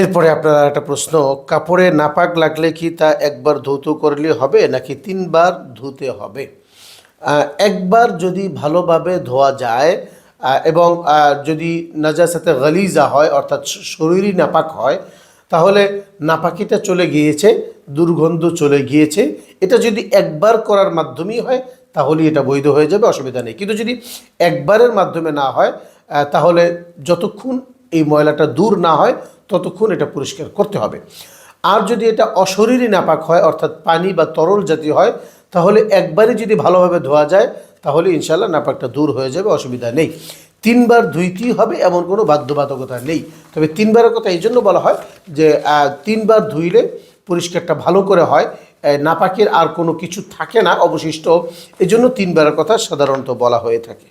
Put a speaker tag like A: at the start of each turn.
A: এরপরে আপনার একটা প্রশ্ন, কাপড়ে নাপাক লাগলে কি তা একবার ধৌত করলে হবে নাকি তিনবার ধুতে হবে? একবার যদি ভালোভাবে ধোয়া যায় এবং যদি নাজাসাতে গালিজা হয়, অর্থাৎ শরীরই নাপাক হয়, তাহলে নাপাকিটা চলে গিয়েছে, দুর্গন্ধ চলে গিয়েছে। এটা যদি একবার করার মাধ্যমেই হয়, তাহলে এটা বৈধ হয়ে যাবে, অসুবিধা নেই। কিন্তু যদি একবারের মাধ্যমে না হয় তাহলে যতক্ষণ এই ময়লাটা দূর না হয় ততক্ষণ এটা পরিষ্কার করতে হবে। আর যদি এটা অশরীরী নাপাক হয়, অর্থাৎ পানি বা তরল জাতীয় হয়, তাহলে একবারই যদি ভালোভাবে ধোয়া যায়, তাহলে ইনশাল্লাহ নাপাকটা দূর হয়ে যাবে, অসুবিধা নেই। তিনবার ধুইতেই হবে, এমন কোনো বাধ্যবাধকতা নেই। তবে তিনবারের কথা এই জন্য বলা হয় যে তিনবার ধুইলে পরিষ্কারটা ভালো করে হয়। নাপাকের আর কোনো কিছু থাকে না অবশিষ্ট। এজন্য তিনবারের কথা সাধারণত বলা হয়ে থাকে।